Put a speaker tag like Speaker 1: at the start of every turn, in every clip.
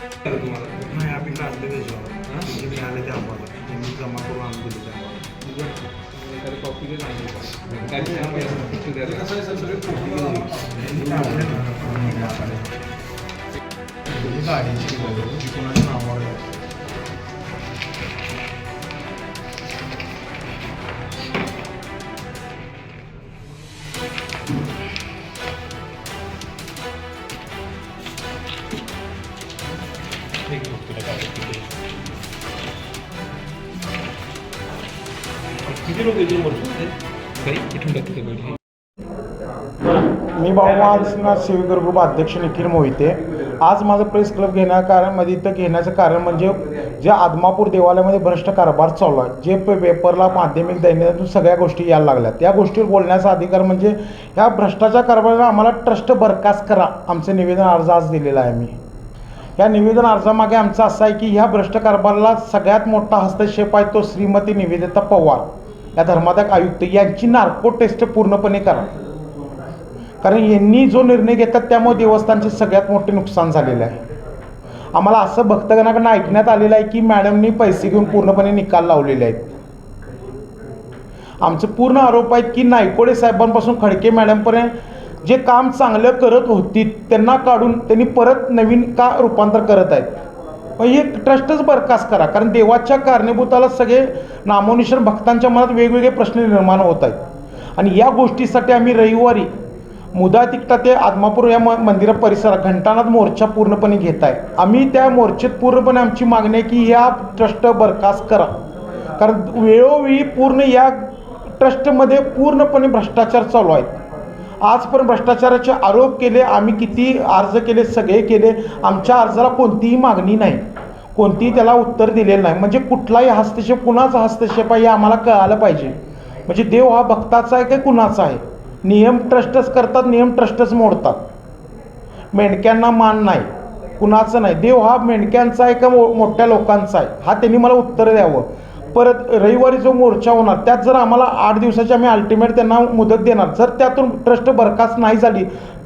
Speaker 1: तर तुम्हाला
Speaker 2: नाही आम्ही काढले त्याच्यावर
Speaker 1: हां?
Speaker 2: जे मिळाले ते आम्हाला त्यांनी जमा करून आणून दिले ते आम्हाला
Speaker 1: एखादी कॉपी दे ना काय त्यामुळे पिक्चर द्यायला
Speaker 2: ही गाडीची जी कोणाच्या नावावर
Speaker 1: किती लोक येतील इथून टाकते
Speaker 3: मी भाऊमासना सेविकर ग्रुप अध्यक्ष निखिल मोहिते. आज माझं प्रेस क्लब घेण्या कारण म्हणजे इथं घेण्याचं कारण म्हणजे जे आदमापूर देवालयामध्ये भ्रष्ट कारभार चालू आहे जे पे पेपरला माध्यमिक दैनिकातून सगळ्या गोष्टी यायला लागल्या त्या गोष्टीवर बोलण्याचा अधिकार म्हणजे ह्या भ्रष्टाचार कारभाराला आम्हाला ट्रस्ट बरखास्त करा आमचं निवेदन अर्ज आज दिलेला आहे मी. या निवेदन अर्जामागे आमचं असं आहे की ह्या भ्रष्ट कारभाराला सगळ्यात मोठा हस्तक्षेप आहे तो श्रीमती निवेदिता पवार. या धर्मादायक आयुक्त यांची नार्को टेस्ट पूर्णपणे करा. कारण यांनी जो निर्णय घेतात त्यामुळे देवस्थानचे सगळ्यात मोठे नुकसान झालेलं आहे. आम्हाला असं भक्तगणाकडनं ऐकण्यात आलेलं आहे की मॅडमनी पैसे घेऊन पूर्णपणे निकाल लावलेले आहेत. आमचे पूर्ण आरोप आहेत की नायकोडे साहेबांपासून खडके मॅडमपर्यंत जे काम चांगलं करत होती त्यांना काढून त्यांनी परत नवीन का रूपांतर करत आहेत. मग हे ट्रस्टच बरखास्त करा कारण देवाच्या कारणीभूताला सगळे नामोनिशन भक्तांच्या मनात वेगवेगळे प्रश्न निर्माण होत आहेत. आणि या गोष्टीसाठी आम्ही रविवारी मुदा तिकटा ते आदमापूर या म मंदिरा परिसरात घंटानाथ मोर्चा पूर्णपणे घेत आहे. आम्ही त्या मोर्चेत पूर्णपणे आमची मागणी आहे की या ट्रस्ट बरखास्त करा. कारण वेळोवेळी पूर्ण या ट्रस्टमध्ये पूर्णपणे भ्रष्टाचार चालू आहेत. आज पण भ्रष्टाचाराचे आरोप केले आम्ही किती अर्ज केले सगळे केले आमच्या अर्जाला कोणतीही मागणी नाही. कोणतीही त्याला उत्तर दिलेलं नाही. म्हणजे कुठलाही हस्तक्षेप कुणाचा हस्तक्षेप आहे हे आम्हाला कळालं पाहिजे. म्हणजे देव हा भक्ताचा आहे का कुणाचा आहे? नियम ट्रस्टच करतात नियम ट्रस्टच मोडतात. मेंढक्यांना मान नाही. कुणाचं नाही. देव हा मेंढक्यांचा आहे का मो मोठ्या लोकांचा आहे? हा त्यांनी मला उत्तर द्यावं. परत रविवारी जो मोर्चा होणार त्यात जर आम्हाला आठ दिवसाची आम्ही अल्टिमेट त्यांना मुदत देणार जर त्यातून ट्रस्ट बरखास्त नाही झाली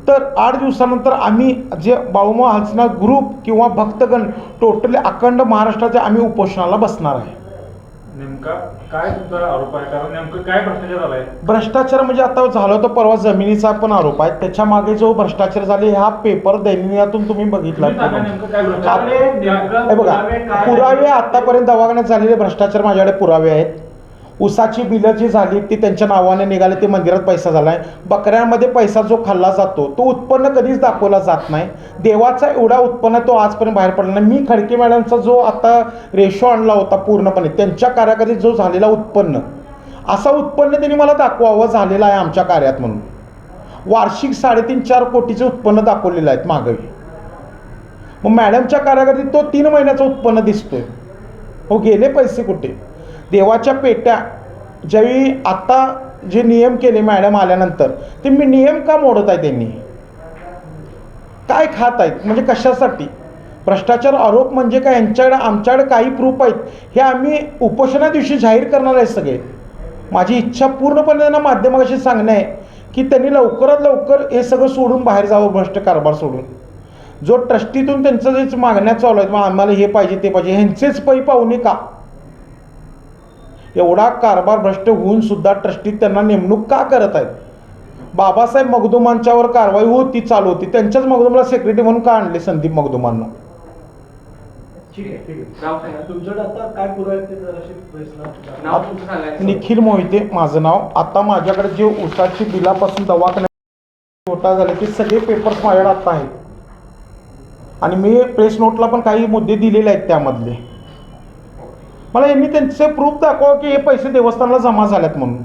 Speaker 3: तर आठ दिवसानंतर आम्ही जे बाळूमा हलसना ग्रुप किंवा भक्तगण टोटली अखंड महाराष्ट्राचे आम्ही उपोषणाला बसणार आहे.
Speaker 4: नेमका काय तुमचा आरोप आहे? कारण नेमकं काय भ्रष्टाचार झालाय?
Speaker 3: म्हणजे आता झालं तर परवा जमिनीचा पण आरोप आहे. त्याच्यामागे जो भ्रष्टाचार झाले हा पेपर दैनिकातून तुम्ही बघितला
Speaker 4: तुम्ही सांगा नेमकं काय
Speaker 3: आप-
Speaker 4: भ्रष्टाचार नेमकं
Speaker 3: हे बघा
Speaker 4: पुरावे
Speaker 3: आतापर्यंत दवाखान्यात झालेले भ्रष्टाचार माझ्याकडे पुरावे आहेत. उसाची बिलं जी झाली ती त्यांच्या नावाने निघाली ते मंदिरात पैसा झाला आहे बकऱ्यांमध्ये पैसा जो खाल्ला जातो तो उत्पन्न कधीच दाखवला जात नाही. देवाचा एवढा उत्पन्न तो आजपर्यंत बाहेर पडला नाही. मी खडके मॅडमचा जो आता रेशो आणला होता पूर्णपणे त्यांच्या कार्याकडे जो झालेला उत्पन्न असा उत्पन्न त्यांनी मला दाखवावं झालेला आहे आमच्या कार्यात म्हणून. वार्षिक साडेतीन चार कोटीचे उत्पन्न दाखवलेलं आहेत मागवी मग मॅडमच्या कार्याकडे तो तीन महिन्याचं उत्पन्न दिसतोय. हो गेले पैसे कुठे? देवाच्या पेट्या ज्यावेळी आत्ता जे नियम केले मॅडम आल्यानंतर ते मी नियम का मोडत आहे त्यांनी? काय खात आहेत? म्हणजे कशासाठी? भ्रष्टाचार आरोप म्हणजे काय? यांच्याकडे आमच्याकडे काही प्रूफ आहेत. हे आम्ही उपोषणा दिवशी जाहीर करणार आहे सगळे. माझी इच्छा पूर्णपणे त्यांना माध्यमाशी सांगणं आहे की त्यांनी लवकरात लवकर हे सगळं सोडून बाहेर जावं भ्रष्ट कारभार सोडून. जो ट्रस्टीतून त्यांचं जे मागण्या चालू आहेत मग आम्हाला हे पाहिजे ते पाहिजे ह्यांचेच पै पाहुणे का? एवढा कारभार भ्रष्ट होऊन सुद्धा ट्रस्टी त्यांना नेमणूक का करत आहेत? बाबासाहेब मगदुमांच्यावर कारवाई होती चालू होती. त्यांच्याच मगदुमाला सेक्रेटरी म्हणून का आणले संदीप मगदुमांना? निखिल मोहिते माझं नाव. आता माझ्याकडे जे उसाची बिलापासून दवाखान्यात घोटाळा झाले ते सगळे पेपर्स माझ्याकडे आता आहेत. आणि मी प्रेस नोटला पण काही मुद्दे दिलेले आहेत त्यामधले. मला यांनी त्यांचे प्रूफ दाखवा की हे पैसे देवस्थानाला जमा झाल्यात म्हणून.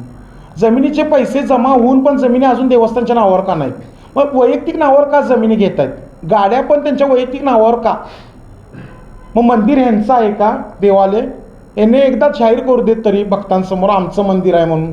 Speaker 3: जमिनीचे पैसे जमा होऊन पण जमिनी अजून देवस्थानच्या नावावर का नाही मग वैयक्तिक नावावर का जमिनी घेत आहेत गाड्या पण त्यांच्या वैयक्तिक नावावर का? मग मंदिर ह्यांचं आहे का? देवालय? याने एकदा जाहीर करू देत तरी भक्तांसमोर आमचं मंदिर आहे म्हणून.